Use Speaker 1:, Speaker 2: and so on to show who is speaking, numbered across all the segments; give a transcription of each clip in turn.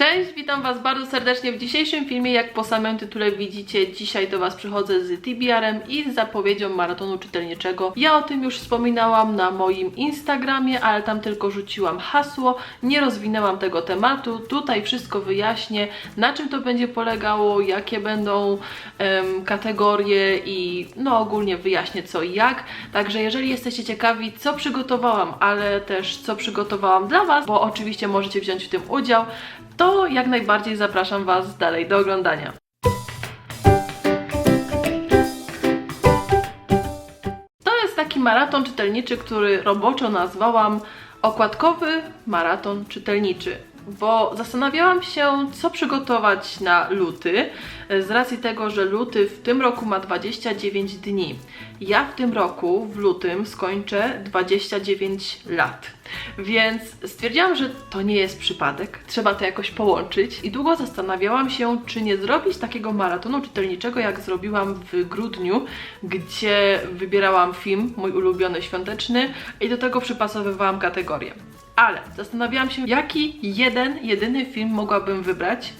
Speaker 1: Cześć, witam Was bardzo serdecznie w dzisiejszym filmie. Jak po samym tytule widzicie, dzisiaj do Was przychodzę z TBR-em i z zapowiedzią maratonu czytelniczego. Ja o tym już wspominałam na moim Instagramie, ale tam tylko rzuciłam hasło, nie rozwinęłam tego tematu. Tutaj wszystko wyjaśnię, na czym to będzie polegało, jakie będą kategorie i no ogólnie wyjaśnię co i jak. Także jeżeli jesteście ciekawi, co przygotowałam, ale też co przygotowałam dla Was, bo oczywiście możecie wziąć w tym udział, to jak najbardziej zapraszam Was dalej do oglądania. To jest taki maraton czytelniczy, który roboczo nazwałam okładkowy maraton czytelniczy. Bo zastanawiałam się, co przygotować na luty, z racji tego, że luty w tym roku ma 29 dni. Ja w tym roku, w lutym, skończę 29 lat. Więc stwierdziłam, że to nie jest przypadek, trzeba to jakoś połączyć i długo zastanawiałam się, czy nie zrobić takiego maratonu czytelniczego, jak zrobiłam w grudniu, gdzie wybierałam film, mój ulubiony świąteczny i do tego przypasowywałam kategorie. Ale zastanawiałam się, jaki jeden, jedyny film mogłabym wybrać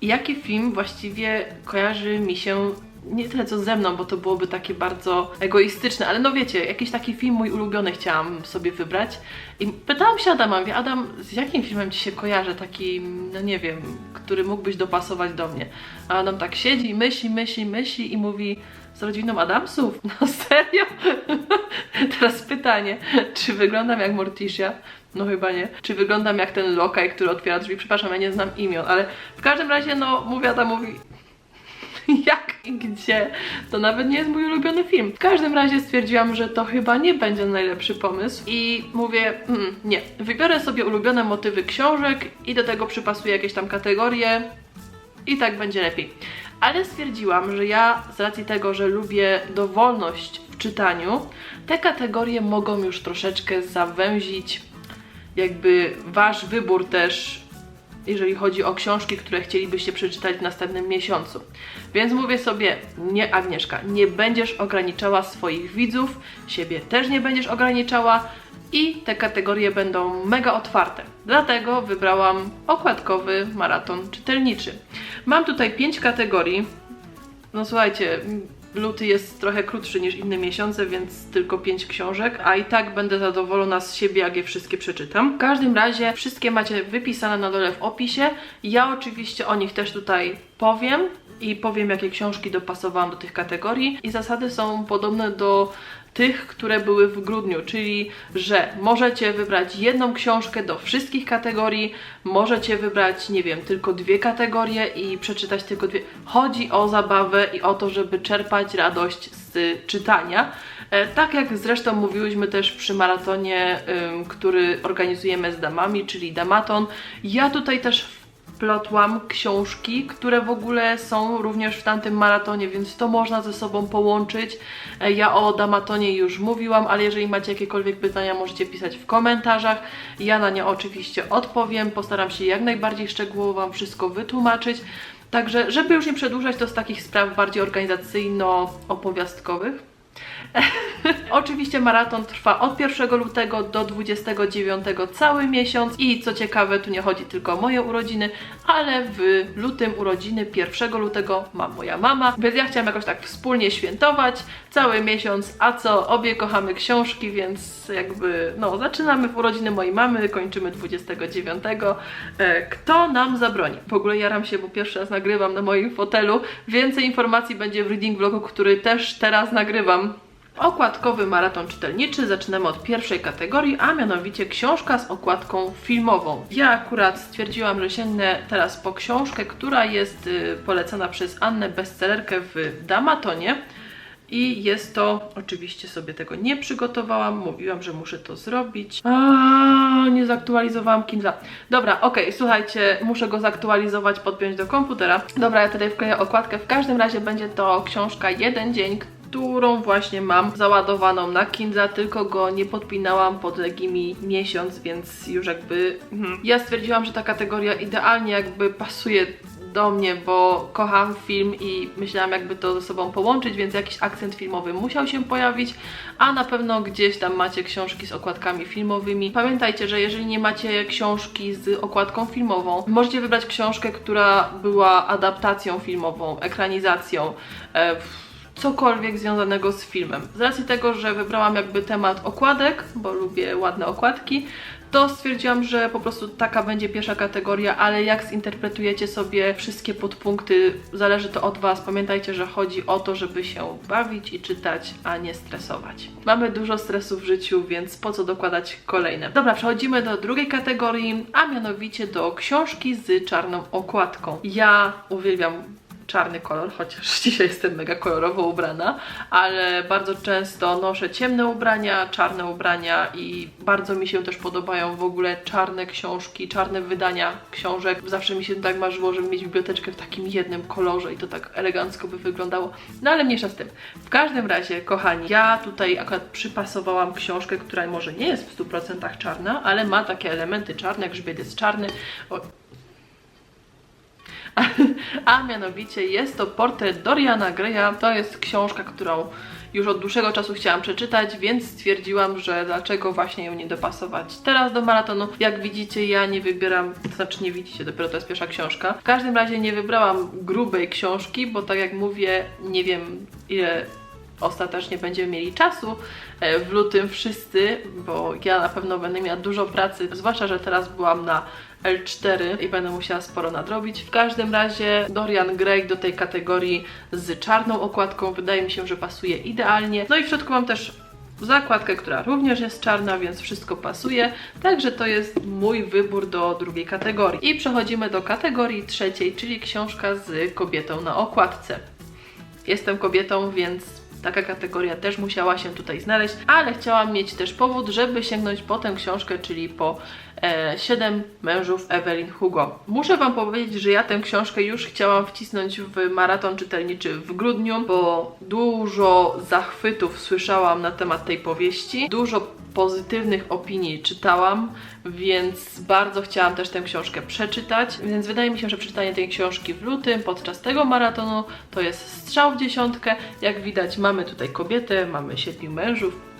Speaker 1: i jaki film właściwie kojarzy mi się nie tyle co ze mną, bo to byłoby takie bardzo egoistyczne, ale no wiecie, jakiś taki film mój ulubiony chciałam sobie wybrać i pytałam się Adama, mówię, Adam, z jakim filmem Ci się kojarzy, taki, no nie wiem, który mógłbyś dopasować do mnie? A Adam tak siedzi myśli, myśli, myśli i mówi, z rodziną Adamsów? No serio? Teraz pytanie, czy wyglądam jak Morticia? No chyba nie. Czy wyglądam jak ten lokaj, który otwiera drzwi? Przepraszam, ja nie znam imion, ale w każdym razie, no, mówię Adamowi, jak i gdzie. To nawet nie jest mój ulubiony film. W każdym razie stwierdziłam, że to chyba nie będzie najlepszy pomysł i mówię, mm, nie, wybiorę sobie ulubione motywy książek i do tego przypasuję jakieś tam kategorie i tak będzie lepiej. Ale stwierdziłam, że ja z racji tego, że lubię dowolność w czytaniu, te kategorie mogą już troszeczkę zawęzić jakby wasz wybór też jeżeli chodzi o książki, które chcielibyście przeczytać w następnym miesiącu. Więc mówię sobie, nie Agnieszka, nie będziesz ograniczała swoich widzów, siebie też nie będziesz ograniczała i te kategorie będą mega otwarte. Dlatego wybrałam okładkowy maraton czytelniczy. Mam tutaj pięć kategorii. No słuchajcie, luty jest trochę krótszy niż inne miesiące, więc tylko 5 książek, a i tak będę zadowolona z siebie, jak je wszystkie przeczytam. W każdym razie wszystkie macie wypisane na dole w opisie. Ja oczywiście o nich też tutaj powiem i powiem, jakie książki dopasowałam do tych kategorii. I zasady są podobne do tych, które były w grudniu, czyli że możecie wybrać jedną książkę do wszystkich kategorii, możecie wybrać, nie wiem, tylko dwie kategorie i przeczytać tylko dwie. Chodzi o zabawę i o to, żeby czerpać radość z czytania. E, Tak jak zresztą mówiłyśmy też przy maratonie, który organizujemy z damami, czyli Damaton. Ja tutaj też plotłam książki, które w ogóle są również w tamtym maratonie, więc to można ze sobą połączyć. E, Ja o Damatonie już mówiłam, ale jeżeli macie jakiekolwiek pytania, możecie pisać w komentarzach. Ja na nie oczywiście odpowiem. Postaram się jak najbardziej szczegółowo Wam wszystko wytłumaczyć. Także, żeby już nie przedłużać, to z takich spraw bardziej organizacyjno-opowiastkowych. Oczywiście maraton trwa od 1 lutego do 29 cały miesiąc i co ciekawe, tu nie chodzi tylko o moje urodziny, ale w lutym urodziny 1 lutego ma moja mama, więc ja chciałam jakoś tak wspólnie świętować cały miesiąc, a co, obie kochamy książki, więc jakby no zaczynamy w urodziny mojej mamy, kończymy 29. E, Kto nam zabroni? W ogóle jaram się, bo pierwszy raz nagrywam na moim fotelu. Więcej informacji będzie w reading vlogu, który też teraz nagrywam. Okładkowy maraton czytelniczy zaczynamy od pierwszej kategorii, a mianowicie książka z okładką filmową. Ja akurat stwierdziłam, że sięgnę teraz po książkę, która jest y, polecana przez Annę bestsellerkę w Damatonie. I jest to, oczywiście sobie tego nie przygotowałam, mówiłam, że muszę to zrobić. A, nie zaktualizowałam Kindle. Dobra, okej, słuchajcie, muszę go zaktualizować, podpiąć do komputera. Dobra, ja tutaj wkleję okładkę. W każdym razie będzie to książka Jeden Dzień, którą właśnie mam załadowaną na Kindle, tylko go nie podpinałam pod legimi miesiąc, więc już jakby mhm. ja stwierdziłam, że ta kategoria idealnie jakby pasuje do mnie, bo kocham film i myślałam jakby to ze sobą połączyć, więc jakiś akcent filmowy musiał się pojawić, a na pewno gdzieś tam macie książki z okładkami filmowymi. Pamiętajcie, że jeżeli nie macie książki z okładką filmową, możecie wybrać książkę, która była adaptacją filmową, ekranizacją, e, cokolwiek związanego z filmem. Z racji tego, że wybrałam jakby temat okładek, bo lubię ładne okładki, to stwierdziłam, że po prostu taka będzie pierwsza kategoria, ale jak zinterpretujecie sobie wszystkie podpunkty, zależy to od Was. Pamiętajcie, że chodzi o to, żeby się bawić i czytać, a nie stresować. Mamy dużo stresu w życiu, więc po co dokładać kolejne? Dobra, przechodzimy do drugiej kategorii, a mianowicie do książki z czarną okładką. Ja uwielbiam czarny kolor, chociaż dzisiaj jestem mega kolorowo ubrana, ale bardzo często noszę ciemne ubrania, czarne ubrania i bardzo mi się też podobają w ogóle czarne książki, czarne wydania książek. Zawsze mi się tak marzyło, żeby mieć biblioteczkę w takim jednym kolorze i to tak elegancko by wyglądało. No ale mniejsza z tym. W każdym razie, kochani, ja tutaj akurat przypasowałam książkę, która może nie jest w 100% czarna, ale ma takie elementy czarne, grzbiet jest czarny. O, a mianowicie jest to portret Doriana Greya. To jest książka, którą już od dłuższego czasu chciałam przeczytać, więc stwierdziłam, że dlaczego właśnie ją nie dopasować teraz do maratonu. Jak widzicie, ja nie wybieram, to znaczy nie widzicie, dopiero to jest pierwsza książka. W każdym razie nie wybrałam grubej książki, bo tak jak mówię, nie wiem ile ostatecznie będziemy mieli czasu e, w lutym wszyscy, bo ja na pewno będę miała dużo pracy, zwłaszcza, że teraz byłam na L4 i będę musiała sporo nadrobić. W każdym razie Dorian Gray do tej kategorii z czarną okładką wydaje mi się, że pasuje idealnie. No i w środku mam też zakładkę, która również jest czarna, więc wszystko pasuje. Także to jest mój wybór do drugiej kategorii. I przechodzimy do kategorii trzeciej, czyli książka z kobietą na okładce. Jestem kobietą, więc Taka kategoria też musiała się tutaj znaleźć, ale chciałam mieć też powód, żeby sięgnąć po tę książkę, czyli po Siedem mężów Evelyn Hugo. Muszę Wam powiedzieć, że ja tę książkę już chciałam wcisnąć w maraton czytelniczy w grudniu, bo dużo zachwytów słyszałam na temat tej powieści, dużo pozytywnych opinii czytałam, więc bardzo chciałam też tę książkę przeczytać, więc wydaje mi się, że przeczytanie tej książki w lutym podczas tego maratonu to jest strzał w dziesiątkę. Jak widać mamy tutaj kobietę, mamy siedmiu mężów,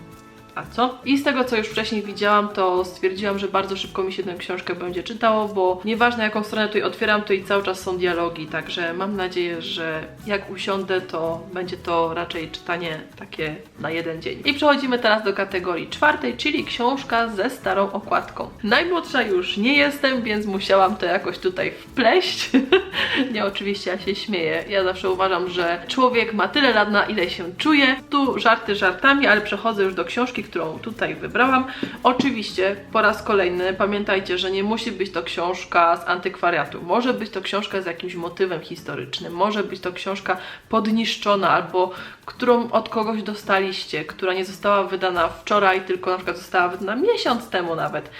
Speaker 1: a co? I z tego, co już wcześniej widziałam, to stwierdziłam, że bardzo szybko mi się tę książkę będzie czytało, bo nieważne jaką stronę tutaj otwieram, to i cały czas są dialogi, także mam nadzieję, że jak usiądę, to będzie to raczej czytanie takie na jeden dzień. I przechodzimy teraz do kategorii czwartej, czyli książka ze starą okładką. Najmłodsza już nie jestem, więc musiałam to jakoś tutaj wpleść. nie, oczywiście ja się śmieję. Ja zawsze uważam, że człowiek ma tyle lat, na ile się czuje. Tu żarty żartami, ale przechodzę już do książki, którą tutaj wybrałam. Oczywiście po raz kolejny pamiętajcie, że nie musi być to książka z antykwariatu. Może być to książka z jakimś motywem historycznym, może być to książka podniszczona albo którą od kogoś dostaliście, która nie została wydana wczoraj, tylko na przykład została wydana miesiąc temu nawet.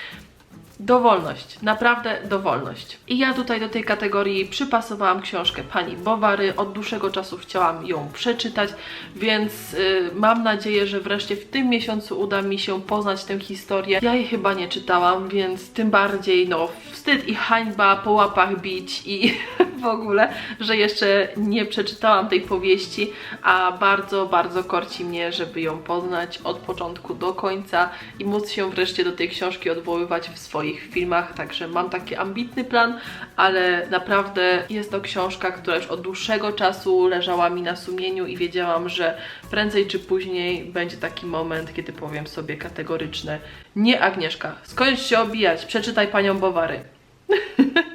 Speaker 1: Dowolność, naprawdę dowolność. I ja tutaj do tej kategorii przypasowałam książkę pani Bowary. Od dłuższego czasu chciałam ją przeczytać, więc yy, mam nadzieję, że wreszcie w tym miesiącu uda mi się poznać tę historię. Ja jej chyba nie czytałam, więc tym bardziej no wstyd i hańba po łapach bić i w ogóle, że jeszcze nie przeczytałam tej powieści, a bardzo, bardzo korci mnie, żeby ją poznać od początku do końca i móc się wreszcie do tej książki odwoływać w swoich filmach, także mam taki ambitny plan, ale naprawdę jest to książka, która już od dłuższego czasu leżała mi na sumieniu i wiedziałam, że prędzej czy później będzie taki moment, kiedy powiem sobie kategoryczne nie Agnieszka, skończ się obijać, przeczytaj Panią Bowary.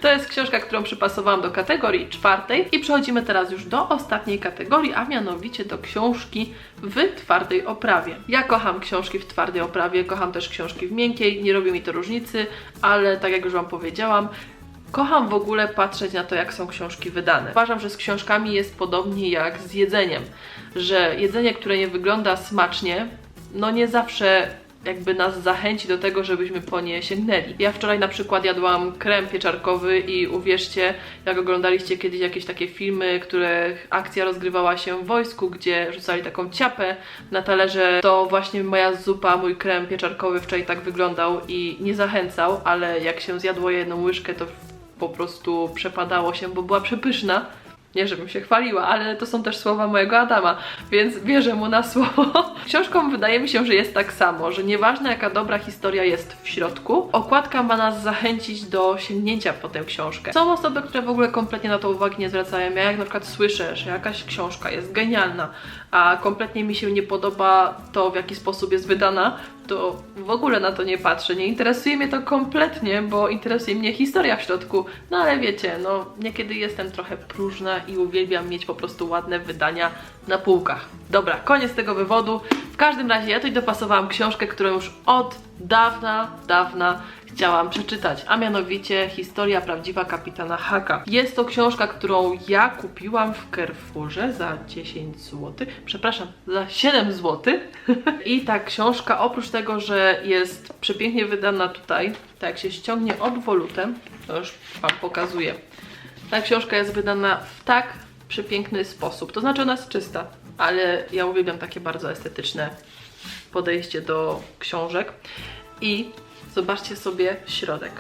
Speaker 1: To jest książka, którą przypasowałam do kategorii czwartej i przechodzimy teraz już do ostatniej kategorii, a mianowicie do książki w twardej oprawie. Ja kocham książki w twardej oprawie, kocham też książki w miękkiej, nie robi mi to różnicy, ale tak jak już Wam powiedziałam, Kocham w ogóle patrzeć na to, jak są książki wydane. Uważam, że z książkami jest podobnie jak z jedzeniem, że jedzenie, które nie wygląda smacznie, no nie zawsze jakby nas zachęci do tego, żebyśmy po nie sięgnęli. Ja wczoraj na przykład jadłam krem pieczarkowy i uwierzcie, jak oglądaliście kiedyś jakieś takie filmy, których akcja rozgrywała się w wojsku, gdzie rzucali taką ciapę na talerze, to właśnie moja zupa, mój krem pieczarkowy wczoraj tak wyglądał i nie zachęcał, ale jak się zjadło jedną łyżkę, to po prostu przepadało się, bo była przepyszna. Nie, żebym się chwaliła, ale to są też słowa mojego Adama, więc wierzę mu na słowo. Książką wydaje mi się, że jest tak samo, że nieważne jaka dobra historia jest w środku, okładka ma nas zachęcić do sięgnięcia po tę książkę. Są osoby, które w ogóle kompletnie na to uwagi nie zwracają. Ja jak na przykład słyszę, że jakaś książka jest genialna, a kompletnie mi się nie podoba to, w jaki sposób jest wydana, to w ogóle na to nie patrzę. Nie interesuje mnie to kompletnie, bo interesuje mnie historia w środku. No ale wiecie, no niekiedy jestem trochę próżna i uwielbiam mieć po prostu ładne wydania na półkach. Dobra, koniec tego wywodu. Każdym razie ja tutaj dopasowałam książkę, którą już od dawna, dawna chciałam przeczytać, a mianowicie Historia prawdziwa kapitana Haka. Jest to książka, którą ja kupiłam w Carrefourze za 10 zł, przepraszam, za 7 zł. I ta książka, oprócz tego, że jest przepięknie wydana tutaj, tak jak się ściągnie od wolutem, to już Wam pokazuję. Ta książka jest wydana w tak przepiękny sposób. To znaczy ona jest czysta, ale ja uwielbiam takie bardzo estetyczne podejście do książek. I zobaczcie sobie środek.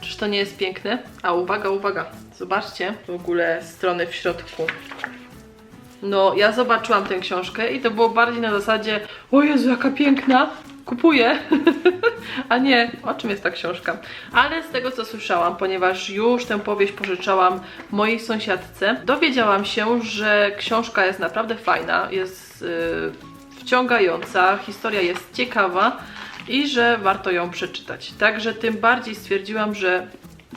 Speaker 1: Czyż to nie jest piękne? A uwaga, uwaga, zobaczcie w ogóle strony w środku. No, ja zobaczyłam tę książkę i to było bardziej na zasadzie o Jezu, jaka piękna, kupuję. A nie, o czym jest ta książka? Ale z tego co słyszałam, ponieważ już tę powieść pożyczałam mojej sąsiadce, dowiedziałam się, że książka jest naprawdę fajna, jest yy, wciągająca, historia jest ciekawa i że warto ją przeczytać. Także tym bardziej stwierdziłam, że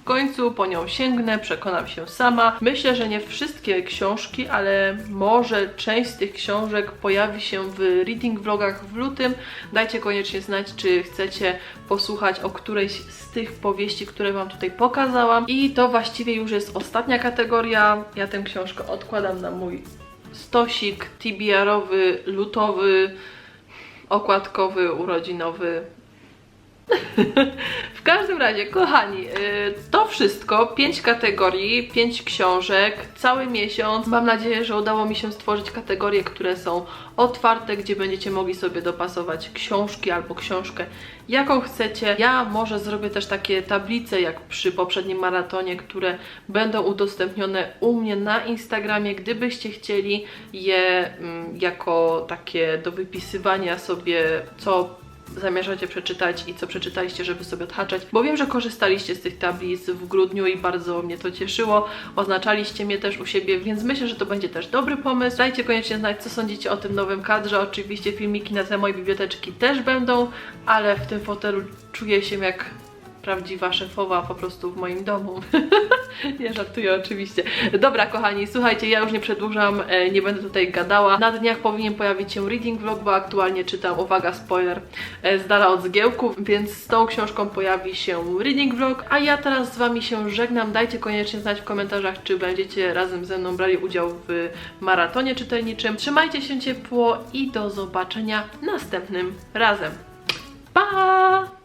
Speaker 1: w końcu po nią sięgnę, przekonam się sama. Myślę, że nie wszystkie książki, ale może część z tych książek pojawi się w reading vlogach w lutym. Dajcie koniecznie znać, czy chcecie posłuchać o którejś z tych powieści, które Wam tutaj pokazałam. I to właściwie już jest ostatnia kategoria. Ja tę książkę odkładam na mój stosik TBR-owy, lutowy, okładkowy, urodzinowy, w każdym razie, kochani, y, to wszystko. Pięć kategorii, pięć książek, cały miesiąc. Mam nadzieję, że udało mi się stworzyć kategorie, które są otwarte, gdzie będziecie mogli sobie dopasować książki albo książkę, jaką chcecie. Ja może zrobię też takie tablice, jak przy poprzednim maratonie, które będą udostępnione u mnie na Instagramie, gdybyście chcieli je mm, jako takie do wypisywania sobie, co zamierzacie przeczytać i co przeczytaliście, żeby sobie odhaczać, bo wiem, że korzystaliście z tych tablic w grudniu i bardzo mnie to cieszyło. Oznaczaliście mnie też u siebie, więc myślę, że to będzie też dobry pomysł. Dajcie koniecznie znać, co sądzicie o tym nowym kadrze. Oczywiście filmiki na te mojej biblioteczki też będą, ale w tym fotelu czuję się jak prawdziwa szefowa po prostu w moim domu. nie żartuję oczywiście. Dobra kochani, słuchajcie, ja już nie przedłużam, e, nie będę tutaj gadała. Na dniach powinien pojawić się reading vlog, bo aktualnie czytam, uwaga, spoiler, e, z dala od zgiełków, więc z tą książką pojawi się reading vlog, a ja teraz z Wami się żegnam. Dajcie koniecznie znać w komentarzach, czy będziecie razem ze mną brali udział w maratonie czytelniczym. Trzymajcie się ciepło i do zobaczenia następnym razem. Pa!